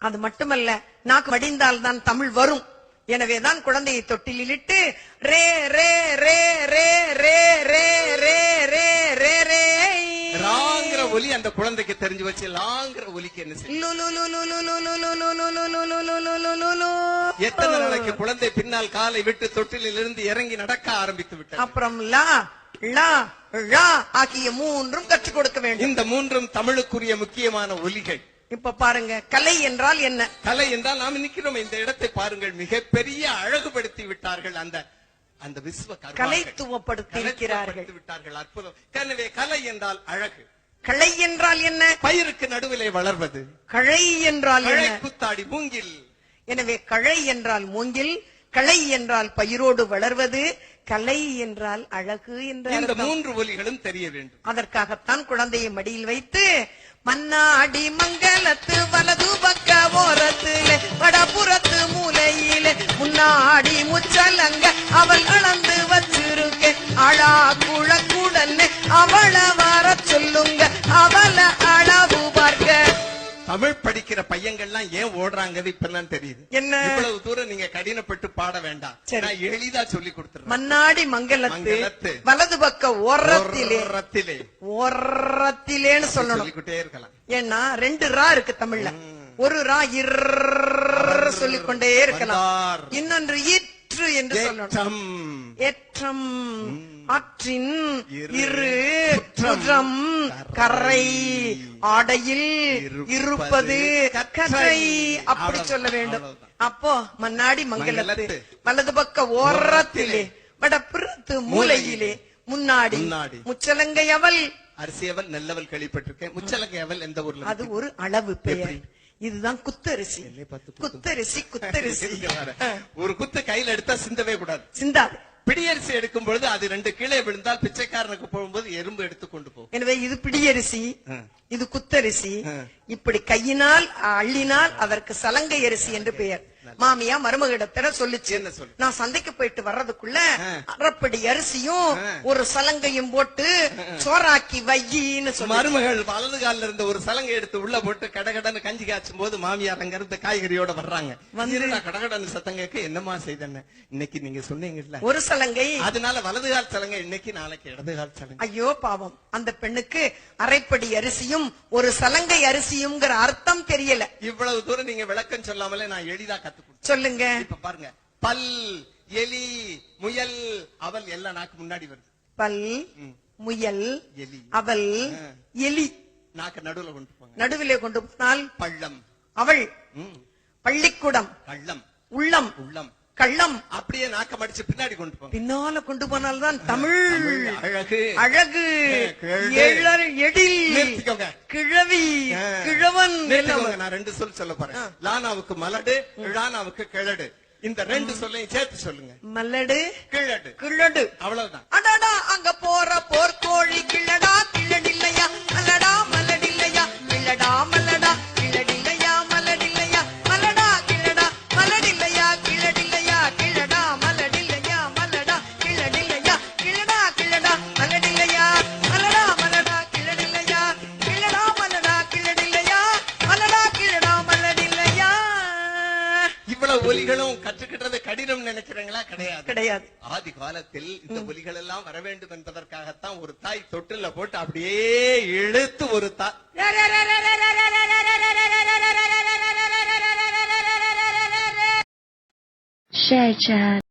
அது மட்டுமல்ல நாக்கு வடிந்தால் தான் தமிழ் வரும் எனவேதான் குழந்தையை தொட்டிலிட்டு ரே ரே ரே ரே ரே ரே ரே ரே ரே ரே ராங்கிற ஒலி அந்த குழந்தைக்கு தெரிஞ்சு வச்சு லாங்கிற ஒலிக்கு என்ன. எத்தனை நாளைக்கு குழந்தை பின்னால் காலை விட்டு தொட்டிலில் இருந்து இறங்கி நடக்க ஆரம்பித்து விட்டது அப்புறம் லா லா ஆகிய மூன்றும் கற்றுக் கொடுக்க வேண்டும் இந்த மூன்றும் தமிழுக்குரிய முக்கியமான ஒலிகள் இப்ப பாருங்க கலை என்றால் என்ன? கலை என்றால் நாம் நிற்கிறோம் இந்த இடத்தை பாருங்கள் மிகப்பெரிய அழகுபடுத்தி விட்டார்கள் அந்த அந்த விஸ்வ. கலைத்துவப்படுத்தி இருக்கிறார்கள் விட்டார்கள் அற்புதம். எனவே கலை என்றால் அழகு. களை என்றால் என்ன? பயிருக்கு நடுவிலே வளர்வது. கழை என்றால் குத்தாடி மூங்கில். எனவே கழை என்றால் மூங்கில் களை என்றால் பயிரோடு வளர்வது கலை என்றால் அழகு என்ற இந்த. மூன்று ஒலிகளும் தெரிய வேண்டும் அதற்காகத்தான் குழந்தையை மடியில் வைத்து மன்னாடி மங்கலத்து வலது பக்க ஓரத்திலே தமிழ் படிக்கிற பையங்கள்லாம் ஏன் ஓடுறாங்கன்னு இப்பதான் தெரியுது. என்ன? இவ்வளவு தூரம் நீங்க கடினப்பட்டு பாட வேண்டாம். நான் எளிதா சொல்லி கொடுத்துறேன் மன்னாடி மங்கலத்து. வலது பக்க ஓரத்திலே. ஓரத்திலே. ஓரத்திலேன்னு சொல்லணும். சொல்லிக்கிட்டே இருக்கலாம். ஏன்னா ரெண்டு ரா இருக்கு தமிழ்ல. ஒரு ரா இர் சொல்லிக்கொண்டே இருக்கலாம். இன்னொன்று ஈற்று என்று சொல்லணும். ஏற்றம். ஆற்றின் இரு, குற்றம். கரை ஆடையில் இருப்பது, கற்றை. அப்படி சொல்ல வேண்டும். அப்போ மன்னாடி மங்கலத்து. வலது பக்க ஓரத்திலே வடப்புறத்து மூலையிலே முன்னாடி முன்னாடி. முச்சலங்கை அவள் அரிசியவல் நெல்லவல் கேள்விப்பட்டிருக்கேன் முச்சலங்கையவல் எந்த ஊர்ல அது ஒரு அளவு பெயர்? இதுதான் குத்தரிசி. குத்தரிசி குத்தரிசி. ஒரு குத்து கையில எடுத்தா சிந்தவே கூடாது சிந்தாது பிடியரிசி எடுக்கும் பொழுது அது ரெண்டு கீழே விழுந்தால் பிச்சைக்காரனுக்கு போகும்போது எறும்பு எடுத்து கொண்டு போகும் எனவே இது பிடியரிசி. இது குத்தரிசி. இப்படி கையினால் அள்ளினால் அதற்கு சலங்கை அரிசி என்று பெயர் மாமியா மருமகிடத்திட சொல்லுச்சு? நான் சந்தைக்கு போயிட்டு வர்றதுக்குள்ள. அரைப்படி அரிசியும். ஒரு சலங்கையும் போட்டு சோறாக்கி வையின்னு சொல்லி மருமகள் வலது கால்ல இருந்த ஒரு சலங்கை எடுத்து உள்ள போட்டு கடகடன்னு கஞ்சி காய்ச்சும் போது மாமியார் அங்க இருந்து காய்கறியோட வர்றாங்க. வந்து- கடகடன்னு சத்தம் கேட்க என்னமா செய்தேன்னு. இன்னைக்கு நீங்க சொன்னீங்கல்ல. ஒரு சலங்கை. அதனால வலது கால் சலங்கை இன்னைக்கு நாளைக்கு இடது கால் சலங்கை. ஐயோ பாவம். அந்த பெண்ணுக்கு அரைப்படி அரிசியும் ஒரு சலங்கை அரிசியும்ங்கிற அர்த்தம் தெரியல. இவ்வளவு தூரம் நீங்க விளக்கம் சொல்லாமலே நான் எளிதா கத்து சொல்லுங்க. இப்ப பாருங்க. பல் எலி முயல் அவல் எல்லாம் நாக்கு முன்னாடி வருது. பல். முயல் எலி. அவள். எலி. நாக்கு நடுவுல கொண்டு போங்க. நடுவிலே கொண்டு போனால் பள்ளம். அவள். பள்ளிக்கூடம். கள்ளம் உள்ளம். உள்ளம். கள்ளம். அப்படியே நாக்க மடிச்சு பின்னாடி கொண்டு போங்க. பின்னால கொண்டு போனால்தான் தமிழ் அழகு. அழகு. எடில். கிழவி. கிழவன் நான் ரெண்டு சொல் சொல்ல போறேன். லானாவுக்கு மலடு லானாவுக்கு கிழடு. இந்த ரெண்டு சொல்லையும் சேர்த்து சொல்லுங்க. மல்லடு கிழடு. கிழடு. அவ்வளவுதான். ஒலிகளும் கற்றுக்கிட்டது கடினம் நினைக்கிறீங்களா கிடையாது. கிடையாது. ஆதி காலத்தில் இந்த ஒலிகள் எல்லாம் வர வேண்டும் என்பதற்காகத்தான் ஒரு தாய் தொட்டில போட்டு அப்படியே இழுத்து ஒரு தாய் chat.